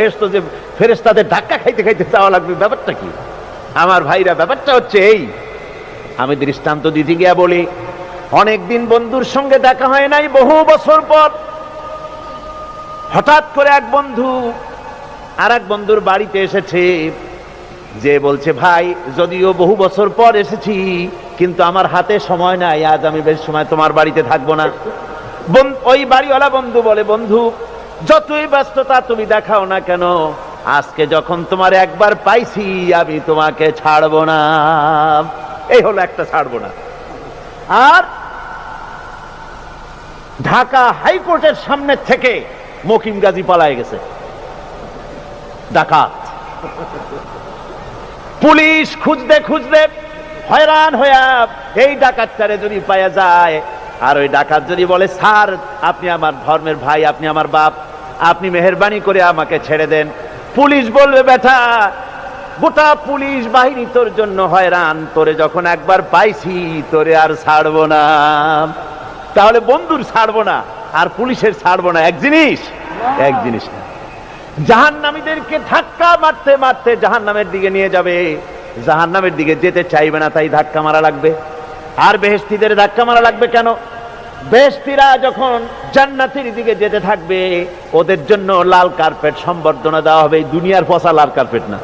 বেহেশত যে ফেরেস্তাদের ধাক্কা খাইতে খাইতে চাওয়া লাগবে, ব্যাপারটা কি? আমার ভাইরা, ব্যাপারটা হচ্ছে এই। আমি দৃষ্টান্ত দিতে গিয়া বলি, অনেকদিন বন্ধুর সঙ্গে দেখা হয় নাই, বহু বছর পর। হঠাৎ করে এক বন্ধু আর এক বন্ধুর বাড়িতে এসেছে, যে বলছে, ভাই, যদিও বহু বছর পর এসেছি, কিন্তু আমার হাতে সময় নাই, আজ আমি বেশ সময় তোমার বাড়িতে থাকব না। ওই বাড়িওয়ালা বন্ধু বলে, বন্ধু যতই ব্যস্ততা তুমি দেখাও না কেন, আজকে যখন তোমার একবার পাইছি, আমি তোমাকে ছাড়বো না। এই হলো একটা ছাড়বো না। আর ঢাকা হাইকোর্টের সামনে থেকে মকিম গাজী পালায় গেছে। ডাকাত। পুলিশ খুঁজতে খুঁজতে হয়রান হইয়া এই ডাকাতটারে যদি পাওয়া যায়, আর ওই ডাকাত যদি বলে, স্যার, আপনি আমার ধর্মের ভাই, আপনি আমার বাপ। আপনি মেহরবানি করে আমাকে ছেড়ে দেন। পুলিশ বলবে বেটা গোটা পুলিশ বাহিনী তোর জন্য হয়রান। তোরে যখন একবার পাইছি তোরে আর ছাড়বো না। তাহলে বন্ধুর ছাড়বো না আর পুলিশের ছাড়বো না। এক জিনিস এক জিনিস না। জাহান্নামীদেরকে ধাক্কা মারতে মারতে জাহান্নামের দিকে নিয়ে যাবে। জাহান্নামের দিকে যেতে চাইবে না তাই ধাক্কা মারা লাগবে। আর বেহেস্তিদের ধাক্কা মারা লাগবে কেন? বেহেস্তিরা যখন জান্নাতের দিকে যেতে থাকবে, ওদের জন্য লাল কার্পেট সম্বর্ধনা দেওয়া হবে। দুনিয়ার ফসা লাল কার্পেট না।